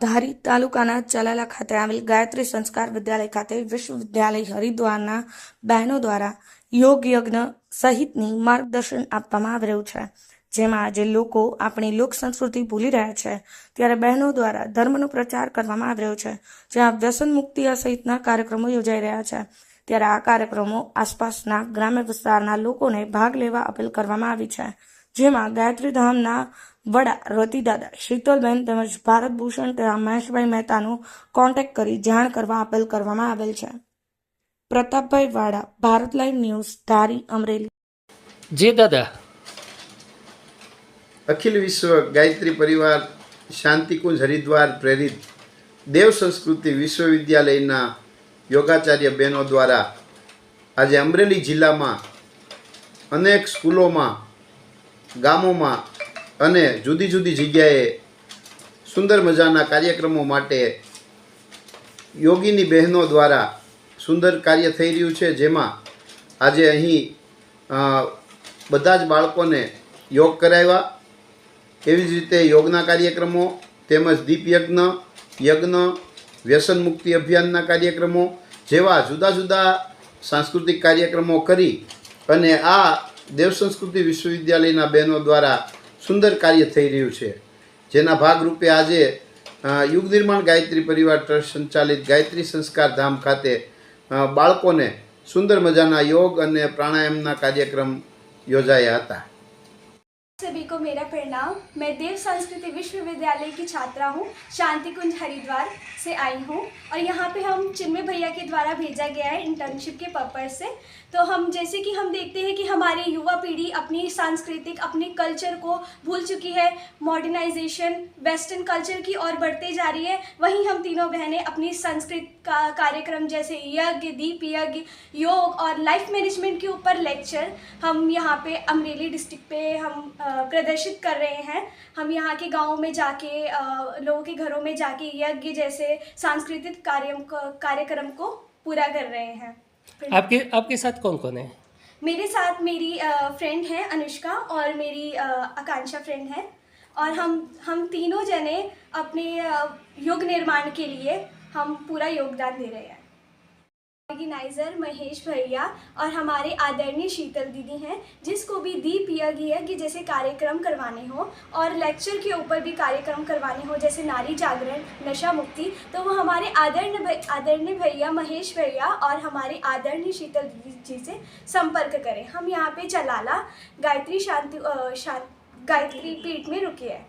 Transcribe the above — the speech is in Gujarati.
ધારી તાલુકાના ચલાલા ખાતે આવેલ ગાયત્રી સંસ્કાર વિદ્યાલય ખાતે વિશ્વવિદ્યાલય હરિદ્વારના બહેનો દ્વારા યોગ યજ્ઞ સહિતની માર્ગદર્શન આપવામાં આવી રહ્યું છે. જેમાં આજે લોકો આપણી લોક સંસ્કૃતિ ભૂલી રહ્યા છે. ત્યારે બહેનો દ્વારા ધર્મનો પ્રચાર કરવામાં આવી રહ્યો છે, જ્યાં વ્યસન મુક્તિ સહિતના કાર્યક્રમો યોજાઈ રહ્યા છે. ત્યારે આ કાર્યક્રમો આસપાસના ગ્રામ્ય વિસ્તારના લોકોને ભાગ લેવા અપીલ કરવામાં આવી છે. જેમાં ગાયત્રી ધામના વડા રતિદાદા શીતલબેન તેમજ ભારત ભૂષણ તથા મહેશભાઈ મહેતાનું કોન્ટેક્ટ કરી જાણ કરવા અપીલ કરવામાં આવેલ છે. Pratapbhai Vada Bharat live news Dhari Amreli. જી દાદા. અખિલ વિશ્વ ગાયત્રી પરિવાર શાંતિકુંજ હરિદ્વાર પ્રેરિત દેવ સંસ્કૃતિ વિશ્વવિદ્યાલયના યોગાચાર્ય બહેનો દ્વારા આજે અમરેલી જિલ્લામાં અનેક સ્કૂલોમાં ગામોમાં અને જુદી જુદી જગ્યાએ સુંદર મજાના કાર્યક્રમો માટે યોગીની બહેનો દ્વારા સુંદર કાર્ય થઈ રહ્યું છે, જેમાં આજે અહીં બધા જ બાળકોને યોગ કરાવ્યા. એવી જ રીતે યોગના કાર્યક્રમો તેમજ દીપ યજ્ઞ યજ્ઞ, વ્યસન મુક્તિ અભિયાનના કાર્યક્રમો જેવા જુદા જુદા સાંસ્કૃતિક કાર્યક્રમો કરી અને આ દેવ સંસ્કૃતિ વિશ્વવિદ્યાલયના બહેનો દ્વારા સુંદર કાર્ય થઈ રહ્યું છે. જેના ભાગરૂપે આજે યુગ નિર્માણ ગાયત્રી પરિવાર ટ્રસ્ટ સંચાલિત ગાયત્રી સંસ્કાર ધામ ખાતે બાળકોને સુંદર મજાના યોગ અને પ્રાણાયામના કાર્યક્રમ યોજાયા હતા. सभी को मेरा प्रणाम। मैं देव संस्कृति विश्वविद्यालय की छात्रा हूँ शांति कुंज हरिद्वार से आई हूँ। और यहाँ पे हम चिन्मय भैया के द्वारा भेजा गया है इंटर्नशिप के पर्पज से। तो हम, जैसे कि हम देखते हैं कि हमारी युवा पीढ़ी अपनी सांस्कृतिक, अपने कल्चर को भूल चुकी है। मॉडर्नाइजेशन वेस्टर्न कल्चर की ओर बढ़ते जा रही है। वहीं हम तीनों बहनें अपनी संस्कृत का कार्यक्रम जैसे यज्ञ, दीप यज्ञ, योग और लाइफ मैनेजमेंट के ऊपर लेक्चर हम यहाँ पे अमरेली डिस्ट्रिक्ट पे हम प्रदर्शित कर रहे हैं। हम यहाँ के गाँव में जाके लोगों के घरों में जाके यज्ञ जैसे सांस्कृतिक कार्य कार्यक्रम को पूरा कर रहे हैं। आपके आपके साथ कौन कौन है? मेरे साथ मेरी फ्रेंड है अनुष्का और मेरी आकांक्षा फ्रेंड है। और हम हम तीनों जने अपने युग निर्माण के लिए हम पूरा योगदान दे रहे हैं। ऑर्गेनाइजर महेश भैया और हमारे आदरणीय शीतल दीदी हैं जिसको भी दी दीप यज्ञ कि जैसे कार्यक्रम करवाने हो और लेक्चर के ऊपर भी कार्यक्रम करवाने हो जैसे नारी जागरण नशा मुक्ति तो वो हमारे आदरणीय आदरणीय भैया महेश भैया और हमारे आदरणीय शीतल दीदी जी से संपर्क करें। हम यहाँ पे चलाला गायत्री शांति अ, शां- गायत्री पीठ में रुके हैं।